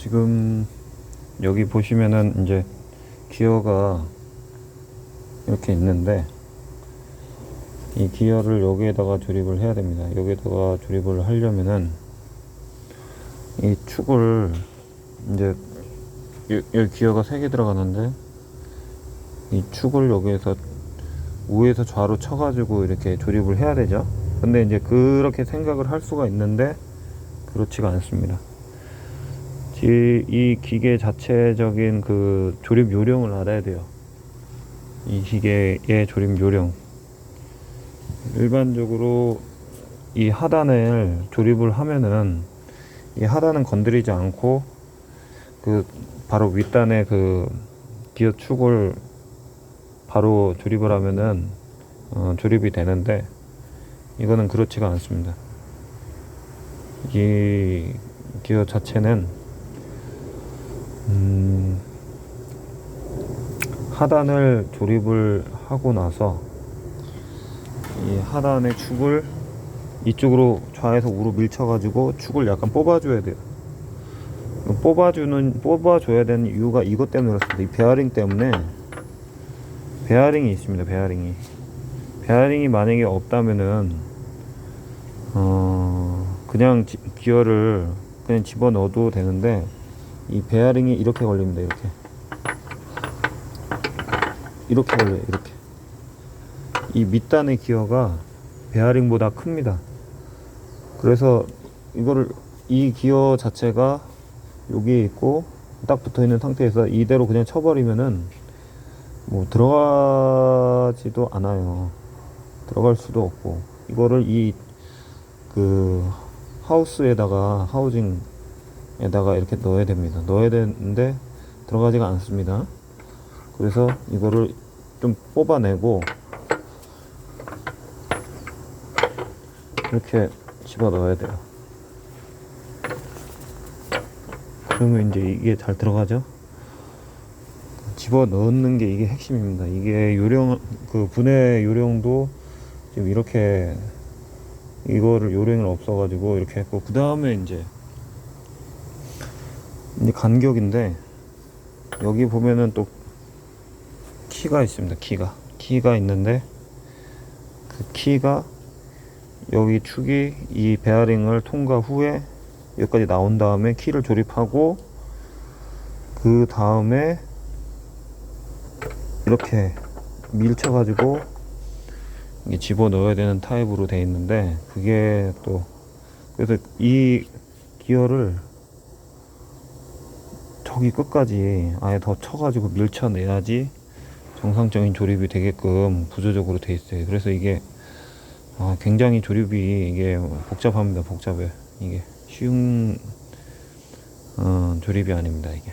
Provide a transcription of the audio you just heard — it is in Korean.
지금 여기 보시면은 이제 기어가 이렇게 있는데 이 기어를 여기에다가 조립을 해야 됩니다. 여기에다가 조립을 하려면은 이 축을 이제 여- 여기 기어가 세개 들어가는데 이 축을 여기에서 우에서 좌로 쳐가지고 이렇게 조립을 해야 되죠. 근데 이제 그렇게 생각을 할 수가 있는데 그렇지가 않습니다. 이, 이 기계 자체적인 그 조립 요령을 알아야 돼요. 이 기계의 조립 요령. 일반적으로 이 하단을 조립을 하면은 이 하단은 건드리지 않고 그 바로 윗단의 그 기어 축을 바로 조립을 하면은 어, 조립이 되는데 이거는 그렇지가 않습니다. 이 기어 자체는 음, 하단을 조립을 하고 나서 이 하단의 축을 이쪽으로 좌에서 우로 밀쳐가지고 축을 약간 뽑아줘야 돼요. 뽑아주는 뽑아줘야 되는 이유가 이것 때문에 그렇습니다. 이 베어링 때문에 베어링이 있습니다. 베어링이 베어링이 만약에 없다면은 어 그냥 지- 기어를 그냥 집어 넣어도 되는데 이 베어링이 이렇게 걸립니다. 이렇게 이렇게 걸려요. 이렇게 이 밑단의 기어가 베어링보다 큽니다. 그래서 이거를 이 기어 자체가 여기에 있고 딱 붙어 있는 상태에서 이대로 그냥 쳐버리면은 뭐 들어가지도 않아요. 들어갈 수도 없고 이거를 이 그 하우스에다가 하우징 에다가 이렇게 넣어야 됩니다. 넣어야 되는데 들어가지가 않습니다. 그래서 이거를 좀 뽑아내고 이렇게 집어 넣어야 돼요. 그러면 이제 이게 잘 들어가죠? 집어 넣는 게 이게 핵심입니다. 이게 요령, 그 분해 요령도 지금 이렇게 이거를 요령을 없어 가지고 이렇게 했고, 그 다음에 이제, 이제 간격인데, 여기 보면은 또 키가 있습니다. 키가. 키가 있는데, 그 키가 여기 축이 이 베어링을 통과 후에 여기까지 나온 다음에 키를 조립하고 그 다음에 이렇게 밀쳐 가지고 집어 넣어야 되는 타입으로 돼 있는데 그게 또 그래서 이 기어를 저기 끝까지 아예 더 쳐가지고 밀쳐내야지 정상적인 조립이 되게끔 구조적으로 돼 있어요. 그래서 이게 아, 굉장히 조립이 이게 복잡합니다. 복잡해. 이게 쉬운 어, 조립이 아닙니다. 이게.